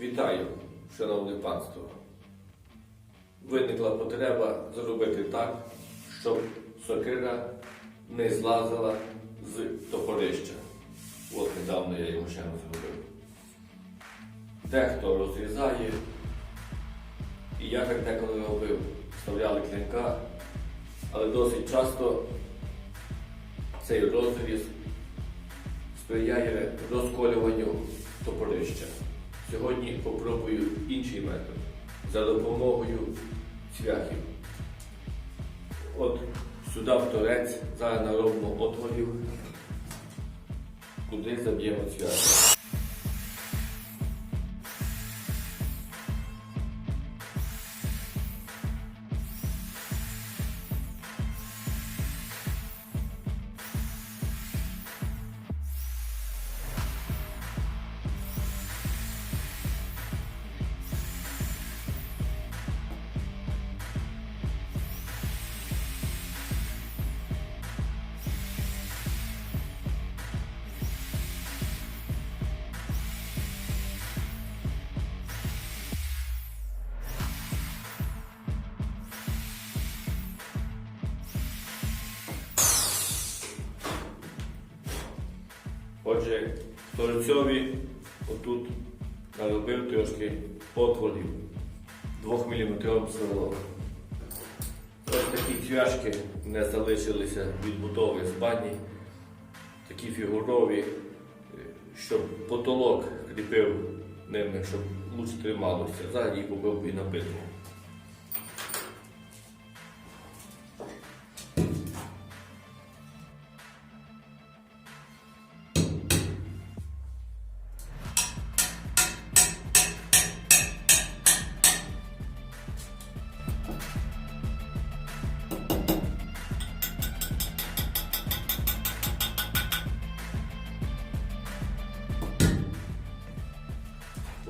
Вітаю, шановне панство. Виникла потреба зробити так, щоб сокира не злазила з топорища. От недавно я йому ще не зробив. Дехто розрізає, і я так деколи робив, вставляли клинка, але досить часто цей розріз сприяє розколюванню топорища. Сьогодні попробую інший метод за допомогою цвяхів. От сюди в торець зараз наробимо отворів, куди заб'ємо цвяхи. Отже, торцьові отут наробив трошки отворів 2 мм сверлом. Ось такі цвяшки не залишилися від бутови з бані, такі фігурові, е, щоб потолок кріпив ними, щоб лучше трималося. Зараз їх попробую набити.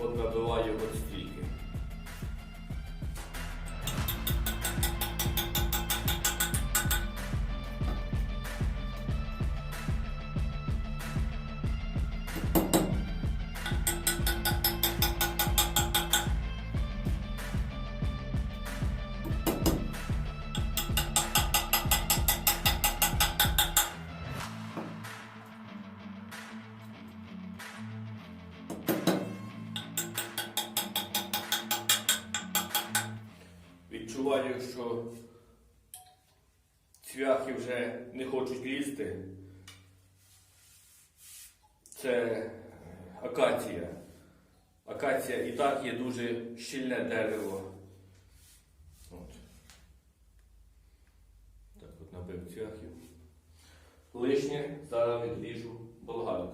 От набиваю от стільки. Відчуваю, що цвяхи вже не хочуть лізти. Це акація. Акація і так є дуже щільне дерево. От. Так от набив цвяхів. Лишнє зараз відріжу болгаркою.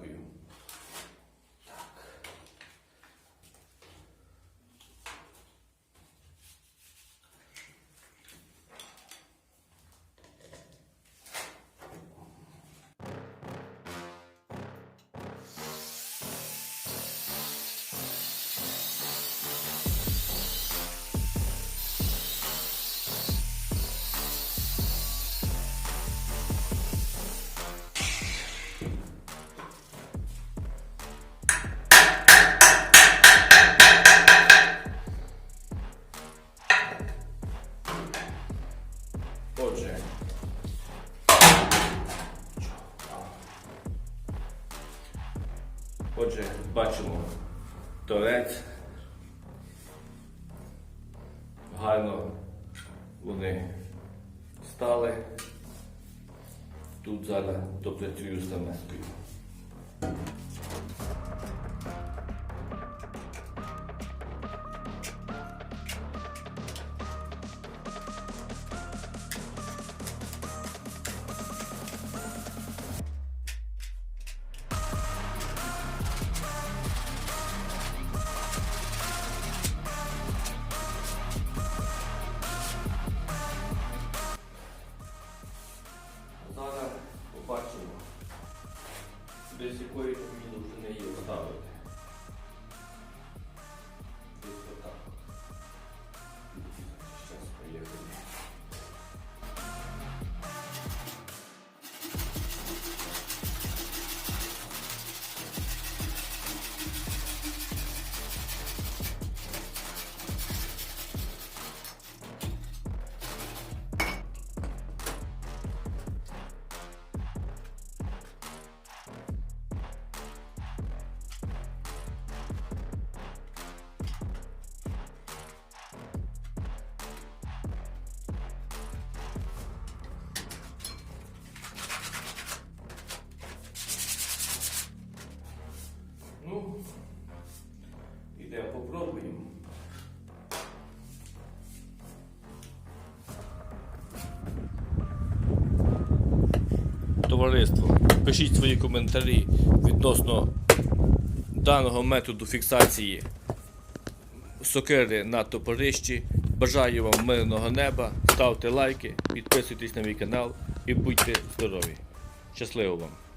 Бачимо торець. Гарно вони стали. Тут зараз допрацюю саме Зараз десь якої міну вже не є ставити. Товариство. Пишіть свої коментарі відносно даного методу фіксації сокири на топорищі. Бажаю вам мирного неба, ставте лайки, підписуйтесь на мій канал і будьте здорові. Щасливо вам!